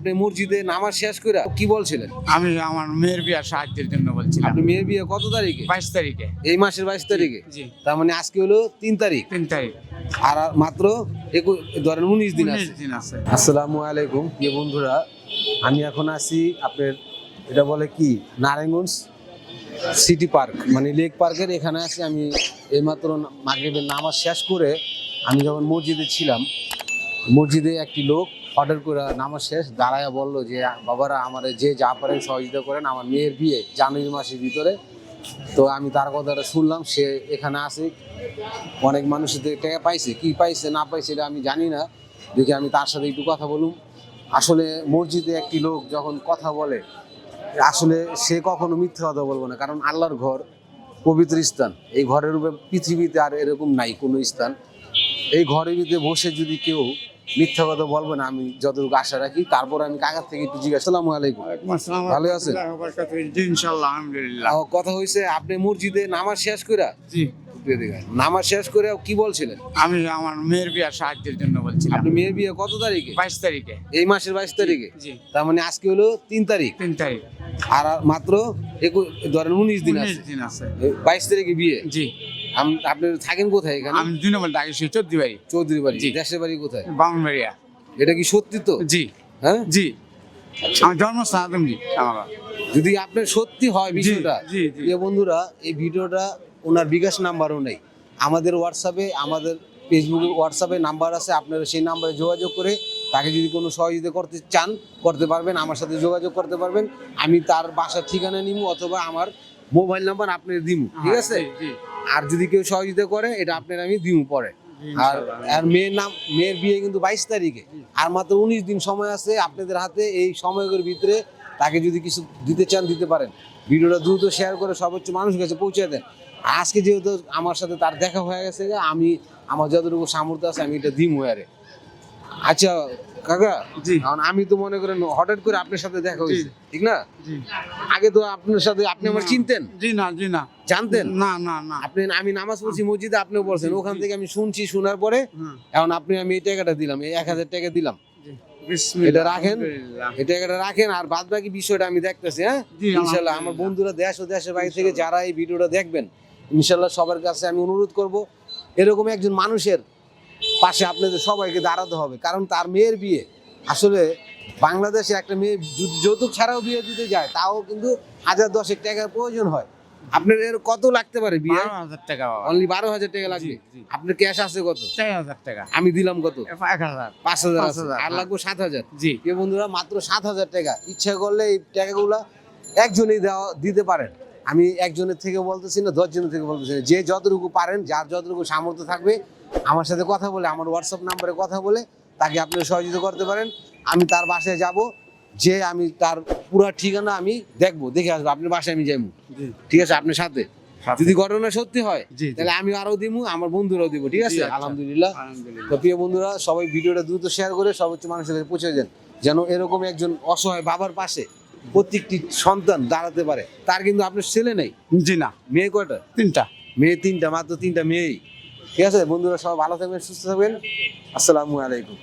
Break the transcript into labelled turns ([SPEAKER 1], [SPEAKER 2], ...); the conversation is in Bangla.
[SPEAKER 1] আপনি মসজিদে নামাজ শেষ করে কি বলছিলেন?
[SPEAKER 2] আমি আমার মেয়ের বিয়ার সাহায্যের জন্য বলছিলাম।
[SPEAKER 1] আপনি মেয়ের বিয়ে কত তারিখে?
[SPEAKER 2] বাইশ তারিখে।
[SPEAKER 1] এই মাসের বাইশ তারিখে?
[SPEAKER 2] জি।
[SPEAKER 1] তার মানে আজকে হলো তিন তারিখ।
[SPEAKER 2] তিন তারিখ।
[SPEAKER 1] আর মাত্র একুশ ধরেন উনিশ দিন আছে।
[SPEAKER 2] দিন আছে।
[SPEAKER 1] আসসালামু আলাইকুম প্রিয় বন্ধুরা। আমি এখন আছি আপনার এটা বলে কি? নারায়ণগঞ্জ সিটি পার্ক মানে লেক পার্কের এখানে আসি আমি এইমাত্র মাগরিবের নামাজ শেষ করে আমি যখন মসজিদে ছিলাম মসজিদে একটি লোক অর্ডার করে নামাজ শেষ। দাঁড়ায় বলল যে, বাবারা, আমার যে যা পারেন সহযোগিতা করেন, আমার মেয়ের বিয়ে জানুয়ারি মাসের ভিতরে। তো আমি তার কথাটা শুনলাম, সে এখানে আসে। অনেক মানুষের থেকে টাকা পাইছে, কি পাইছে, না পাইছে এটা আমি জানি না। দেখি আমি তার সাথে একটু কথা বলুম আসলে মসজিদে একটি লোক যখন কথা বলে, আসলে সে কখনো মিথ্যে কথা বলব না, কারণ আল্লাহর ঘর পবিত্র স্থান। এই ঘরের উপরে পৃথিবীতে আর এরকম নাই কোনো স্থান। এই ঘরের ভিতরে বসে যদি কেউ মিথ্যা কথা বলবে না আমি যতটুকু আশা রাখি। তারপর আমি কাকার থেকে একটু জিজ্ঞাসা আসসালামু আলাইকুম। ভালো আছেন?
[SPEAKER 2] আলহামদুলিল্লাহ
[SPEAKER 1] কথা হয়েছে আপনি মসজিদে নামাজ শেষ
[SPEAKER 2] জি।
[SPEAKER 1] নামাজ শেষ করে কি বলছিলেন?
[SPEAKER 2] আমি আমার মেয়ের বিয়ার সাহায্যের জন্য বলছিলাম।
[SPEAKER 1] আপনি মেয়ের বিয়ে কত তারিখে?
[SPEAKER 2] বাইশ তারিখে।
[SPEAKER 1] এই মাসের বাইশ তারিখে?
[SPEAKER 2] জি।
[SPEAKER 1] তার মানে আজকে হলো তিন তারিখ?
[SPEAKER 2] তিন তারিখ।
[SPEAKER 1] আর মাত্র একুশ ধরেন উনিশ দিন আছে। বাইশ তারিখে বিয়ে?
[SPEAKER 2] জি।
[SPEAKER 1] আপনি থাকেন কোথায় এখানে?
[SPEAKER 2] আমি দুই নম্বর সেই চোদ্দ বাড়ি
[SPEAKER 1] চৌধুরী বাড়ি। দেশের বাড়ি কোথায়?
[SPEAKER 2] বামনবাড়িয়া।
[SPEAKER 1] এটা কি সত্যি তো?
[SPEAKER 2] জি।
[SPEAKER 1] হ্যাঁ?
[SPEAKER 2] জি। আমার জন্মস্থান আদমজি আমার
[SPEAKER 1] যদি আপনার সত্যি হয় বিষয়টা
[SPEAKER 2] জি, জি।
[SPEAKER 1] বন্ধুরা এই ভিডিওটা ওনার বিকাশ নাম্বারও নেই। আমাদের হোয়াটসঅ্যাপে আমাদের ফেসবুকে হোয়াটসঅ্যাপে নাম্বার আছে আপনারা সেই নাম্বারে যোগাযোগ করে তাকে যদি কোনো সহযোগিতা করতে চান করতে পারবেন আমার সাথে যোগাযোগ করতে পারবেন। আমি তার বাসার ঠিকানা নিব অথবা আমার মোবাইল নাম্বার আপনি দিব ঠিক আছে?
[SPEAKER 2] জি, জি।
[SPEAKER 1] আর যদি কেউ সহযোগিতা করে এটা আপনার আমি দিব পরে। আর আর মেয়ের নাম মেয়ের বিয়ে কিন্তু বাইশ তারিখে। আর মাত্র উনিশ দিন সময় আছে আপনাদের হাতে এই সময়ের ভিতরে তাকে যদি কিছু দিতে চান দিতে পারেন। ভিডিওটা দ্রুত শেয়ার করে সর্বোচ্চ মানুষের কাছে পৌঁছে দেন। আজকে যেহেতু আমার সাথে তার দেখা হয়ে গেছে আমি আমার যতটুকু সামর্থ্য আছে আমি এটা দিম হয়ে আচ্ছা কাকা আমি তো মনে করেন হঠাৎ করে আপনার সাথে দেখা হয়েছে ঠিক না? আগে তো আপনার সাথে আপনি আমার চিনতেন?
[SPEAKER 2] জি না জি না।
[SPEAKER 1] জানতেন?
[SPEAKER 2] না না না।
[SPEAKER 1] আপনি আমি নামাজ পড়ছি মসজিদে আপনিও পড়ছেন। ওখান থেকে আমি শুনছি শোনার পরে এখন আপনি আমি এই টাকাটা দিলাম এই এক হাজার টাকা দিলাম। এটা রাখেন। এই টাকাটা রাখেন আর বাদ বাকি বিষয়টা আমি দেখতেছি হ্যাঁ? ইনশাল্লাহ আমার বন্ধুরা দেশ ও দেশের বাইরে থেকে যারা এই ভিডিওটা দেখবেন ইনশাল্লাহ সবার কাছে আমি অনুরোধ করব এরকম একজন মানুষের পাশে আপনাদের সবাইকে দাঁড়াতে হবে কারণ তার মেয়ের বিয়ে। আসলে বাংলাদেশে একটা মেয়ে যৌতুক ছাড়াও বিয়ে দিতে যায় তাও কিন্তু হাজার দশেক টাকার প্রয়োজন হয়। আপনার এর কত লাগতে পারে বিয়ে?
[SPEAKER 2] হাজার টাকা।
[SPEAKER 1] অনলি বারো হাজার টাকা লাগবে। আপনার ক্যাশ আছে কত?
[SPEAKER 2] চার হাজার টাকা।
[SPEAKER 1] আমি দিলাম কত?
[SPEAKER 2] এক হাজার।
[SPEAKER 1] পাঁচ হাজার। আর
[SPEAKER 2] হ্যাঁ।
[SPEAKER 1] লাগবে সাত হাজার।
[SPEAKER 2] জি।
[SPEAKER 1] বন্ধুরা মাত্র সাত হাজার টাকা। ইচ্ছা করলে এই টাকাগুলো একজনই দেওয়া দিতে পারেন। আমি একজনের থেকে বলতেছি না দশ জনের থেকে বলতেছি না। যে যতটুকু পারেন যার যতটুকু সামর্থ্য থাকবে আমার সাথে কথা বলে আমার হোয়াটসঅ্যাপ নাম্বারে কথা বলে তাকে আপনি সহযোগিতা করতে পারেন। আমি তার বাসায় যাব যে আমি তার পুরো ঠিকানা আমি দেখব দেখে আসব আপনার বাসায় আমি যাইবো ঠিক আছে আপনার সাথে। যদি ঘটনা সত্যি হয়। তাহলে আমি আরও দিব আমার বন্ধুরাও দিব ঠিক আছে?
[SPEAKER 2] আচ্ছা। আলহামদুলিল্লাহ।
[SPEAKER 1] তো প্রিয় বন্ধুরা সবাই ভিডিওটা দ্রুত শেয়ার করে সর্বোচ্চ মানুষের কাছে পৌঁছে দেন। যেন এরকম একজন অসহায় বাবার পাশে প্রত্যেকটি সন্তান দাঁড়াতে পারে। তার কিন্তু আপনার ছেলে নেই।
[SPEAKER 2] জি না।
[SPEAKER 1] মেয়ে কয়টা?
[SPEAKER 2] তিনটা।
[SPEAKER 1] মেয়ে তিনটা মাত্র তিনটা মেয়েই। ঠিক আছে? বন্ধুরা সবাই ভালো থাকবেন সুস্থ থাকবেন। আসসালামু আলাইকুম।